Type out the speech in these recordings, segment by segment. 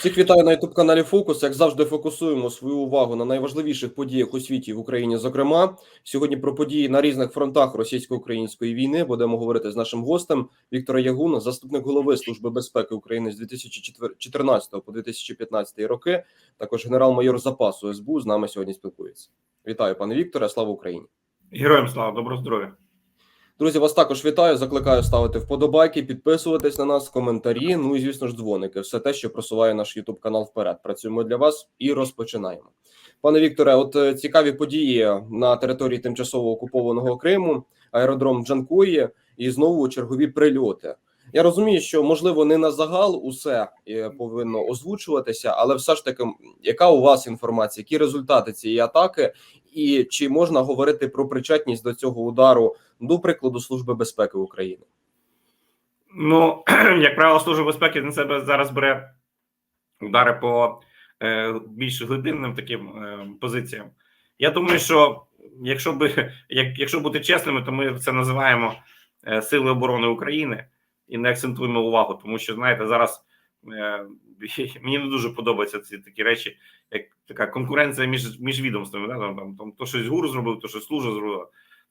Всіх вітаю на youtube каналі Фокус. Як завжди, фокусуємо свою увагу на найважливіших подіях у світі в Україні. Зокрема, сьогодні про події на різних фронтах російсько-української війни будемо говорити з нашим гостем Віктора Ягуна, заступник голови Служби безпеки України з 2014 по 2015 роки. Також генерал-майор запасу СБУ з нами сьогодні спілкується. Вітаю, пане Вікторе. Слава Україні! Героям слава, доброго здоров'я. Друзі, вас також вітаю. Закликаю ставити вподобайки, підписуватись на нас, коментарі. Ну і звісно ж, дзвоники. Все те, що просуває наш Ютуб канал вперед. Працюємо для вас і розпочинаємо. Пане Вікторе, от е, цікаві події на території тимчасово окупованого Криму, аеродром Джанкої і знову чергові прильоти. Я розумію, що можливо не на загал усе е, повинно озвучуватися, але все ж таки, яка у вас інформація, які результати цієї атаки, і чи можна говорити про причетність до цього удару, до прикладу, Служби безпеки України? Ну, як правило, Служба безпеки на себе зараз бере удари по е, більш глибинним таким е, позиціям. Я думаю, що якщо би як, якщо бути чесними, то ми це називаємо е, Сили оборони України і не акцентуємо увагу, тому що знаєте, зараз е, мені не дуже подобаються ці такі речі, як така конкуренція між між відомствами. Да? Там, там, там то щось ГУР зробив, то щось служба зробила.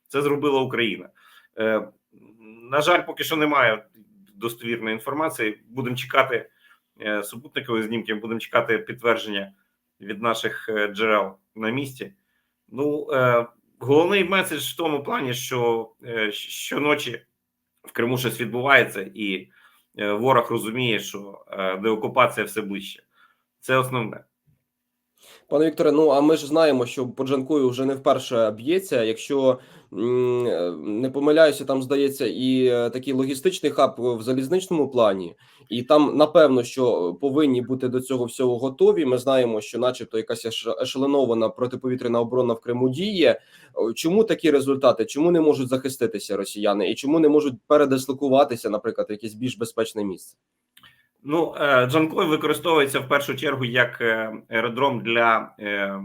Це зробила Україна. Е, На жаль, поки що немає достовірної інформації. Будемо чекати е, супутникові знімки, будемо чекати підтвердження від наших е, джерел на місці. Ну, е, головний меседж в тому плані, що е, щоночі в Криму щось відбувається, і е, ворог розуміє, що е, деокупація все ближче. Це основне. Пане Вікторе, ну а ми ж знаємо, що Поджанкою вже не вперше б'ється. Якщо е, не помиляюся, там здається і е, такий логістичний хаб в залізничному плані, і там напевно, що повинні бути до цього всього готові. Ми знаємо, що, начебто, якась еш- ешеленована протиповітряна оборона в Криму діє. Чому такі результати? Чому не можуть захиститися росіяни, і чому не можуть передислокуватися, наприклад, в якесь більш безпечне місце? Ну, е, Джанкой використовується в першу чергу як е, аеродром для е,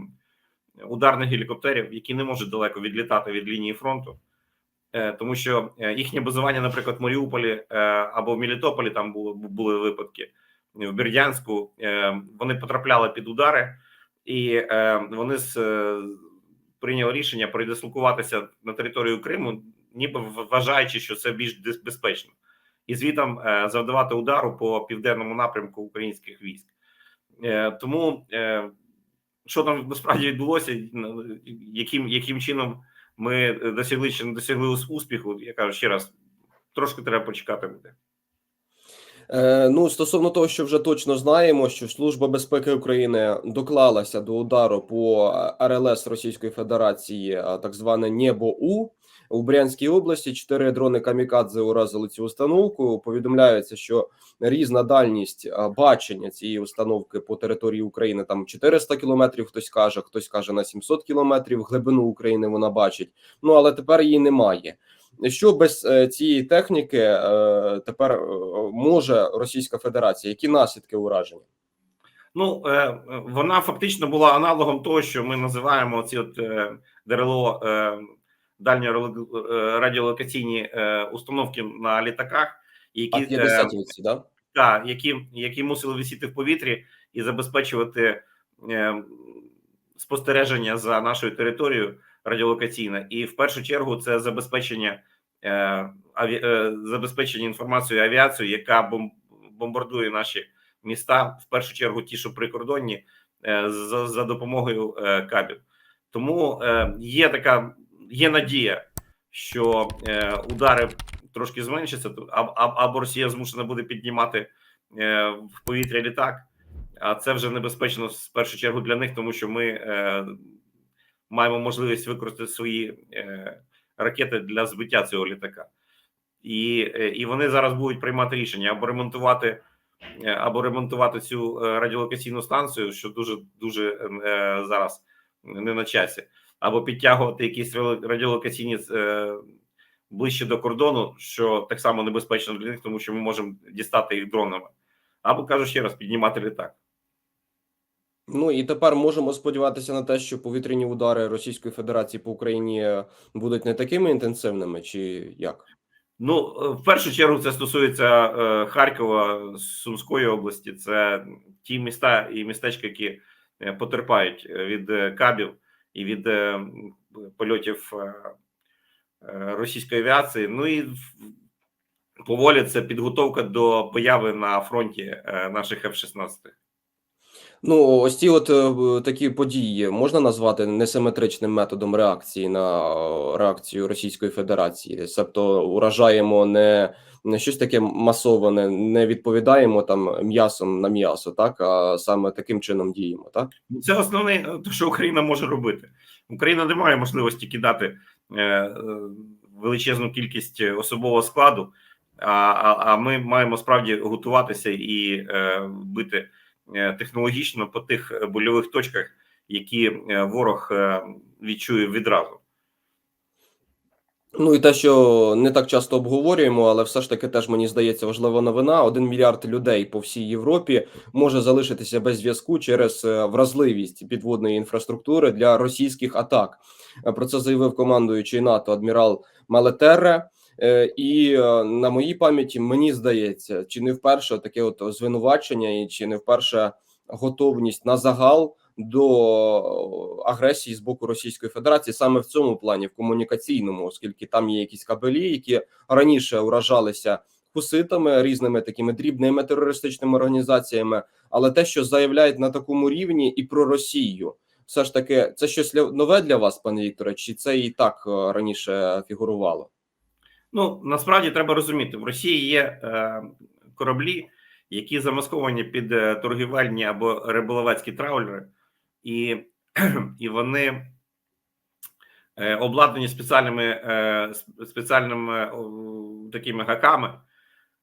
ударних гелікоптерів, які не можуть далеко відлітати від лінії фронту, тому що їхнє базування, наприклад, в Маріуполі або в Мелітополі, там були, були випадки в Бердянську. Вони потрапляли під удари, і вони з, прийняли рішення передислокуватися на територію Криму, ніби вважаючи, що це більш безпечно і звітом е, завдавати удару по південному напрямку українських військ. Е, Тому е, що там насправді відбулося, ну, яким, яким чином ми досягли чи не досягли успіху, я кажу ще раз, трошки треба почекати буде. Ну, стосовно того, що вже точно знаємо, що Служба безпеки України доклалася до удару по РЛС Російської Федерації, так зване Небо У у Брянській області. Чотири дрони камікадзе уразили цю установку. Повідомляється, що різна дальність бачення цієї установки по території України там 400 кілометрів. Хтось каже, хтось каже на 700 кілометрів. Глибину України вона бачить. Ну але тепер її немає. Що без е, цієї техніки е, тепер е, може Російська Федерація? Які наслідки ураження? Ну, вона фактично була аналогом того, що ми називаємо ці от ДРЛО дальні е, радіолокаційні е, установки на літаках, які е, 50 ці, да? та, які, які мусили висіти в повітрі і забезпечувати е, спостереження за нашою територією радіолокаційне. І в першу чергу це забезпечення е, аві, е, забезпечення інформацією авіацією, яка бом, бомбардує наші міста, в першу чергу ті, що прикордонні, е, за, за допомогою е, кабів. Тому е, є така є надія, що е, удари трошки зменшаться, або Росія змушена буде піднімати е, в повітря літак. А це вже небезпечно в першу чергу для них, тому що ми е, маємо можливість використати свої ракети для збиття цього літака. І, і вони зараз будуть приймати рішення або ремонтувати, або ремонтувати цю радіолокаційну станцію, що дуже дуже зараз не на часі, або підтягувати якісь радіолокаційні е, ближче до кордону, що так само небезпечно для них, тому що ми можемо дістати їх дронами, або кажу ще раз, піднімати літак. Ну і тепер можемо сподіватися на те, що повітряні удари Російської Федерації по Україні будуть не такими інтенсивними, чи як? Ну, е, в першу чергу, це стосується е, Харкова, Сумської області. Це ті міста і містечка, які е, потерпають від кабів і від е, польотів е, е, російської авіації. Ну і поволі це підготовка до появи на фронті наших F-16. Ну, ось ці от такі події можна назвати несиметричним методом реакції на реакцію Російської Федерації. Тобто уражаємо не щось таке масоване, не відповідаємо там м'ясом на м'ясо, так а саме таким чином діємо, так? Ну, Це основне, е, те, що Україна може робити. Україна не має можливості кидати е, е, величезну кількість особового складу, а, а, а ми маємо справді готуватися і бити технологічно по тих больових точках, які ворог відчує відразу. Ну і те, що не так часто обговорюємо, але все ж таки теж мені здається важлива новина. Один мільярд людей по всій Європі може залишитися без зв'язку через е, вразливість підводної інфраструктури для російських атак. Е, Про це заявив командуючий НАТО адмірал Малетерре. Е, І на моїй пам'яті мені здається, чи не вперше таке от звинувачення, і чи не вперше готовність на загал до агресії з боку Російської Федерації саме в цьому плані, в комунікаційному, оскільки там є якісь кабелі, які раніше уражалися хуситами, різними такими дрібними терористичними організаціями, але те, що заявляють на такому рівні, і про Росію, все ж таки, це щось нове для вас, пане Вікторе, чи це і так е, раніше фігурувало? Ну насправді треба розуміти, в Росії є е, кораблі, які замасковані під е, торгівельні або риболовецькі траулери, і, і вони е, обладнані спеціальними е, спеціальними о, такими гаками,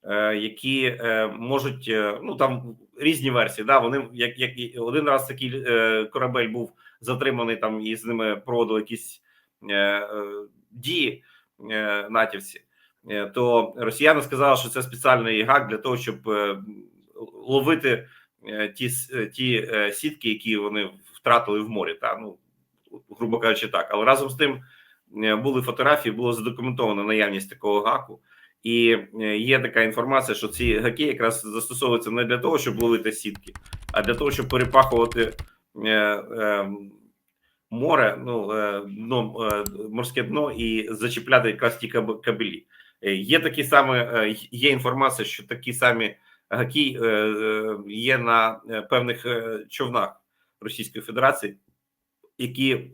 е, які е, можуть е, ну там різні версії. Да, вони як, як один раз такий е, корабель був затриманий там і з ними проводили якісь е, е, дії е, натівці, е, то росіяни сказали, що це спеціальний гак для того, щоб е, ловити е, ті е, ті е, сітки, які вони втратили в морі. Та ну грубо кажучи, так. Але разом з тим е, були фотографії, було задокументовано наявність такого гаку. І е, є така інформація, що ці гаки якраз застосовуються не для того, щоб ловити сітки, а для того, щоб перепахувати е, е, море, ну е, дно, е, морське дно і зачіпляти якраз ті кабелі. Е, Є такі саме е, є інформація, що такі самі гаки е, е, є на е, певних човнах Російської Федерації, які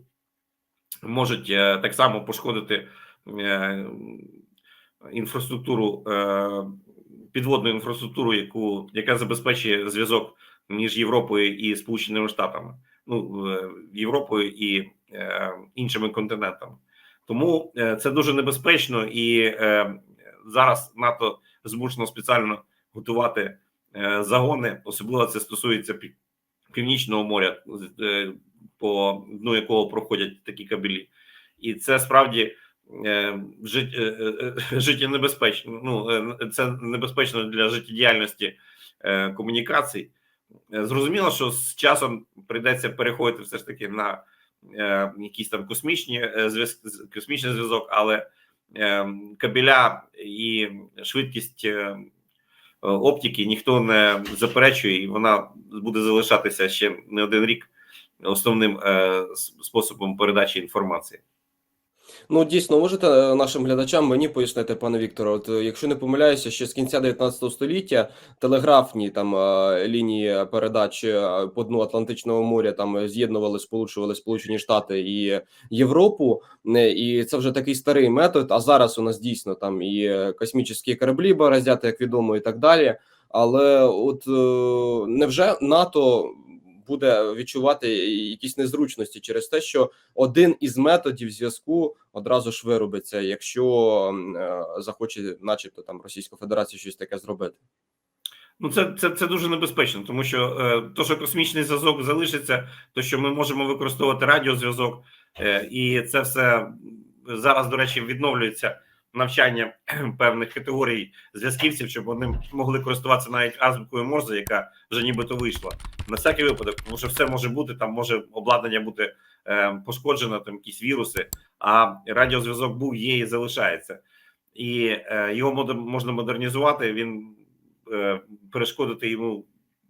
можуть так само пошкодити інфраструктуру, підводну інфраструктуру, яку яка забезпечує зв'язок між Європою і Сполученими Штатами, ну Європою і іншими континентами. Тому це дуже небезпечно, і зараз НАТО змушено спеціально готувати е, загони, особливо це стосується північного моря, е, по дну якого проходять такі кабелі, і це справді е, жит, життєнебезпечно. Ну це небезпечно для життєдіяльності комунікацій. Зрозуміло, що з часом прийдеться переходити все ж таки на якісь там космічні космічний зв'язок, але е, кабеля і швидкість оптики ніхто не заперечує, і вона буде залишатися ще не один рік основним е, способом передачі інформації. Ну, дійсно, можете е, нашим глядачам мені пояснити, пане Вікторе, от е, якщо не помиляюся, ще з кінця 19 століття телеграфні там е, лінії передач по дну Атлантичного моря там з'єднували, сполучували Сполучені Штати і Європу, і це вже такий старий метод. А зараз у нас дійсно там і космічні кораблі бороздять, як відомо, і так далі. Але от невже НАТО буде відчувати якісь незручності через те, що один із методів зв'язку одразу ж виробиться, якщо е, захоче, начебто, там Російська Федерація щось таке зробити. Ну, це, це, це дуже небезпечно, тому що е, то, що космічний зв'язок залишиться, то що ми можемо використовувати радіозв'язок, е, і це все зараз, до речі, відновлюється навчання певних категорій зв'язківців, щоб вони могли користуватися навіть азбукою Морзе, яка вже нібито вийшла. На всякий випадок, тому що все може бути, там може обладнання бути е, пошкоджено, там якісь віруси, а радіозв'язок був, є і залишається. і е, його можна модернізувати. Він е, перешкодити йому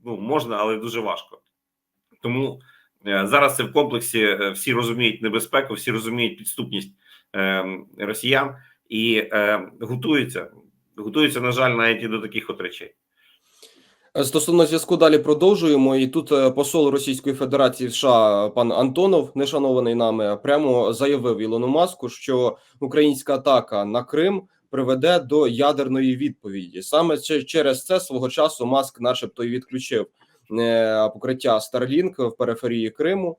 ну можна, але дуже важко. Тому е, зараз це в комплексі е, всі розуміють небезпеку, всі розуміють підступність е, росіян і е, готуються. Готуються, на жаль, навіть і до таких от речей. Е, Стосовно зв'язку далі продовжуємо. І тут е, посол Російської Федерації США пан Антонов, нешанований нами, прямо заявив Ілону Маску, що українська атака на Крим приведе до ядерної відповіді. Саме через це свого часу Маск, начебто, і відключив е, покриття Starlink в периферії Криму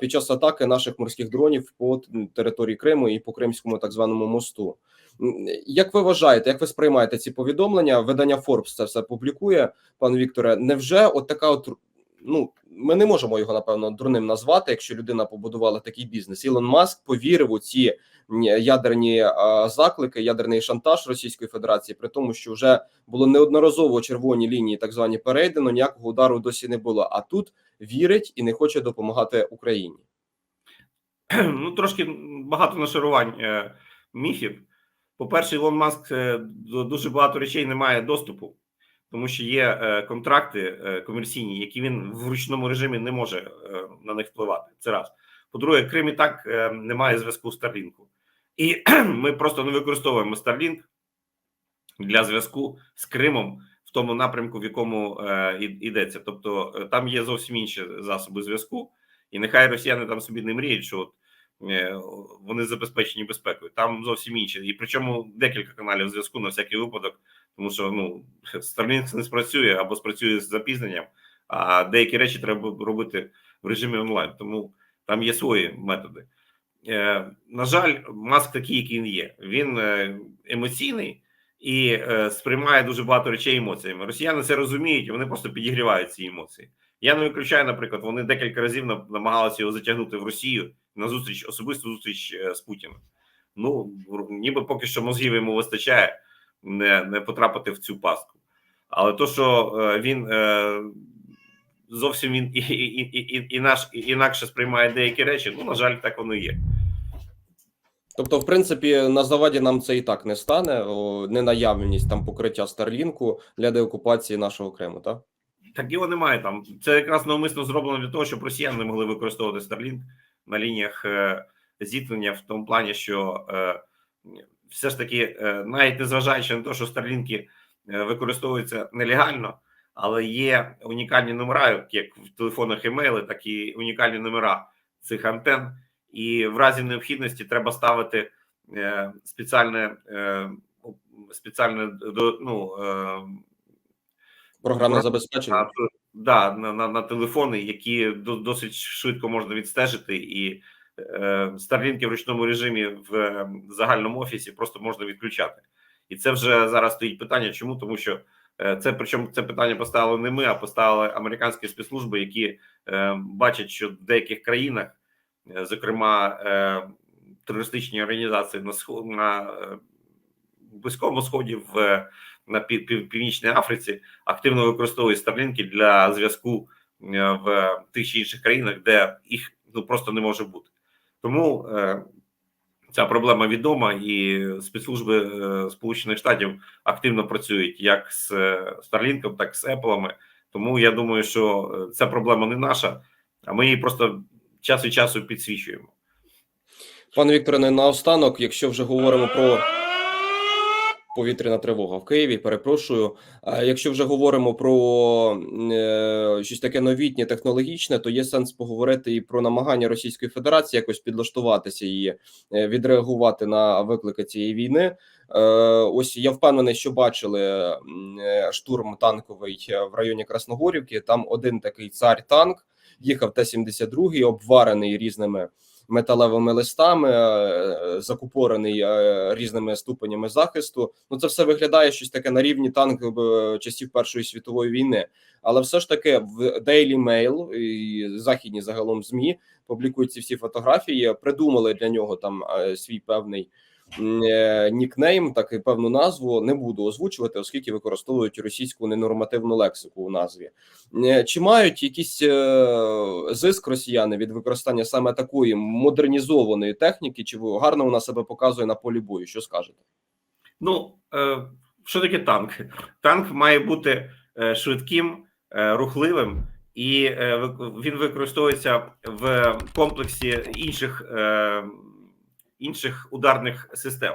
під час атаки наших морських дронів по території Криму і по Кримському так званому мосту. Як ви вважаєте, як ви сприймаєте ці повідомлення? Видання Forbes це все публікує. Пан Вікторе, невже от така от ну ми не можемо його напевно дурним назвати, якщо людина побудувала такий бізнес. Ілон Маск повірив у ці ядерні заклики, ядерний шантаж Російської Федерації, при тому, що вже було неодноразово червоні лінії, так звані перейдено, ніякого удару досі не було. А тут вірить і не хоче допомагати Україні. ну трошки багато нашарувань е, міфів. По-перше, Ілон Маск е, до дуже багато речей не має доступу, тому що є е, контракти е, комерційні, які він в ручному режимі не може е, на них впливати. Це раз. По-друге, Крим і так не має зв'язку з Starlink. І ми просто не використовуємо Starlink для зв'язку з Кримом в тому напрямку, в якому йдеться. Тобто там є зовсім інші засоби зв'язку, і нехай росіяни там собі не мріють, що от вони забезпечені безпекою. Там зовсім інші. І причому декілька каналів зв'язку на всякий випадок, тому що ну Starlink не спрацює або спрацює з запізненням, а деякі речі треба робити в режимі онлайн. Тому там є свої методи. Е, на жаль, маск такий, який він є. Він е, емоційний і е, сприймає дуже багато речей емоціями. Росіяни це розуміють, вони просто підігрівають ці емоції. Я не виключаю, наприклад, вони декілька разів намагалися його затягнути в Росію на зустріч, особисту зустріч е, з Путіним. Ну ніби поки що мозгів йому вистачає не, не потрапити в цю пастку. Але то, що е, він е, зовсім він і, і, і, і, наш інакше сприймає деякі речі, ну на жаль, так воно і є. Тобто, в принципі, на заваді нам це і так не стане. Ненаявність там покриття Старлінку для деокупації нашого Криму, так? Так його немає там. Це якраз навмисно зроблено для того, щоб росіяни не могли використовувати Starlink на лініях е, зіткнення в тому плані, що е, все ж таки, е, навіть незважаючи на те, що е, використовуються нелегально, але є унікальні номера, як в телефонах емейли, так і унікальні номера цих антен. І в разі необхідності треба ставити спеціальне спеціальне ну, Програмне забезпечення. Да, на, на, на телефони, які до, досить швидко можна відстежити, і е, Starlink в ручному режимі в е, загальному офісі просто можна відключати. І це вже зараз стоїть питання. Чому? Тому що е, це причому це питання поставили не ми, а поставили американські спецслужби, які е, бачать, що в деяких країнах, е, зокрема е, терористичні організації на сход на е, близькому сході в на пів, пів, північній Африці активно використовують старлінки для зв'язку е, в тих чи інших країнах, де їх ну просто не може бути. Тому е, ця проблема відома, і спецслужби е, Сполучених Штатів активно працюють як з Starlink, так і з Apple. Тому я думаю, що ця проблема не наша, а ми її просто час від часу підсвічуємо. Пане Вікторе, наостанок, якщо вже говоримо про повітряна тривога в Києві, перепрошую. А якщо вже говоримо про е, щось таке новітнє, технологічне, то є сенс поговорити і про намагання Російської Федерації якось підлаштуватися і е, відреагувати на виклики цієї війни. Е, ось я впевнений, що бачили штурм танковий в районі Красногорівки. Там один такий цар танк їхав Т-72, обварений різними металевими листами, е, закупорений е, різними ступенями захисту. Ну це все виглядає щось таке на рівні танків е, часів Першої світової війни. Але все ж таки в Daily Mail і західні загалом змі публікують ці всі фотографії, придумали для нього там е, свій певний. Е, Нікнейм, так і певну назву не буду озвучувати, оскільки використовують російську ненормативну лексику у назві. Е, Чи мають якийсь е, зиск росіяни від використання саме такої модернізованої техніки? Чи гарно вона себе показує на полі бою? Що скажете? Ну, що таке танк? Танк має бути швидким, рухливим, і він використовується в комплексі інших, інших ударних систем.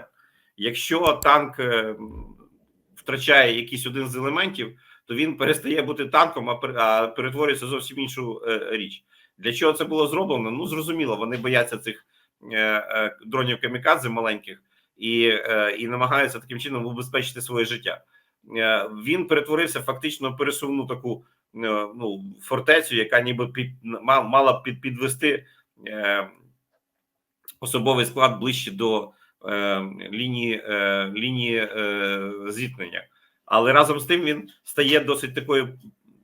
Якщо танк е, втрачає якийсь один з елементів, то він перестає бути танком, а перетворюється зовсім іншу е, річ. Для чого це було зроблено? Ну зрозуміло, вони бояться цих е, дронів камікадзе маленьких і, і намагаються таким чином убезпечити своє життя. Він перетворився фактично пересувну таку ну, фортецю, яка ніби під мала б під, підвести особовий склад ближче до е, лінії, е, лінії е, зіткнення. Але разом з тим він стає досить такою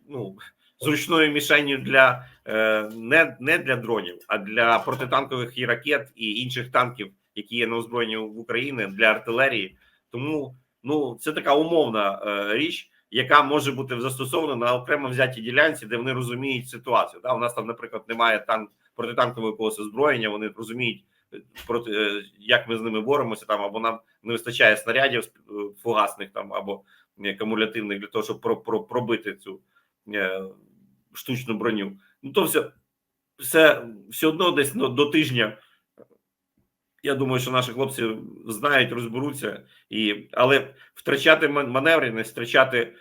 ну, зручною мішенню для е, не, не для дронів, а для протитанкових і ракет і інших танків, які є на озброєнні в Україні для артилерії. Тому ну це така умовна е, річ, яка може бути застосована на окремо взятій ділянці, де вони розуміють ситуацію. Да, у нас там, наприклад, немає танк протитанкового якогось озброєння. Вони розуміють проти е, як ми з ними боремося, там або нам не вистачає снарядів е, фугасних там або е, кумулятивних для того, щоб про, про, пробити цю штучну броню. Ну то все, все, все одно десь ну, до тижня. Я думаю, що наші хлопці знають, розберуться, і але втрачати ман- маневреність, втрачати,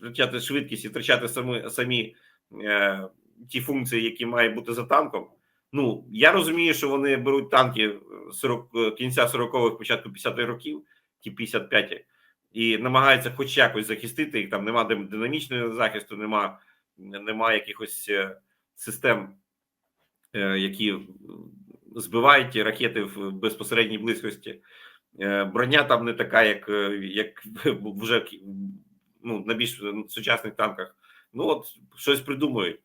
втрачати швидкість і втрачати самі, самі е, ті функції, які мають бути за танком. Ну я розумію, що вони беруть танки 40, е, кінця 40-х, початку 50-х років, ті 55-ті, і намагаються хоч якось захистити їх. Там нема дин- динамічного захисту, нема, нема якихось е, систем, е, які збивають ракети в безпосередній близькості. Е, Броня там не така, як, е, як вже ну, на більш сучасних танках. Ну от щось придумують.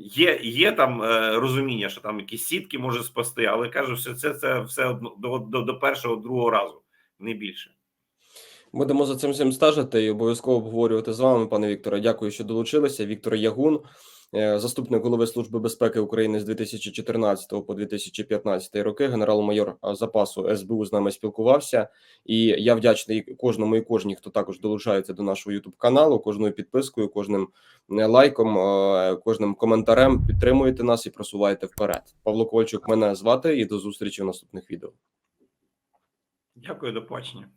Є, є там е, розуміння, що там якісь сітки може спасти, але кажу, що це, це все до, до, до першого, другого разу, не більше. Будемо за цим всім стежити і обов'язково обговорювати з вами, пане Вікторе. Дякую, що долучилися. Віктор Ягун, заступник голови Служби безпеки України з 2014 по 2015 роки, генерал-майор запасу СБУ з нами спілкувався. І я вдячний кожному і кожній, хто також долучається до нашого Ютуб каналу, кожною підпискою, кожним е, лайком, е, кожним коментарем. Підтримуєте нас і просуваєте вперед. Павло Ковальчук мене звати і до зустрічі в наступних відео. Дякую, до побачення.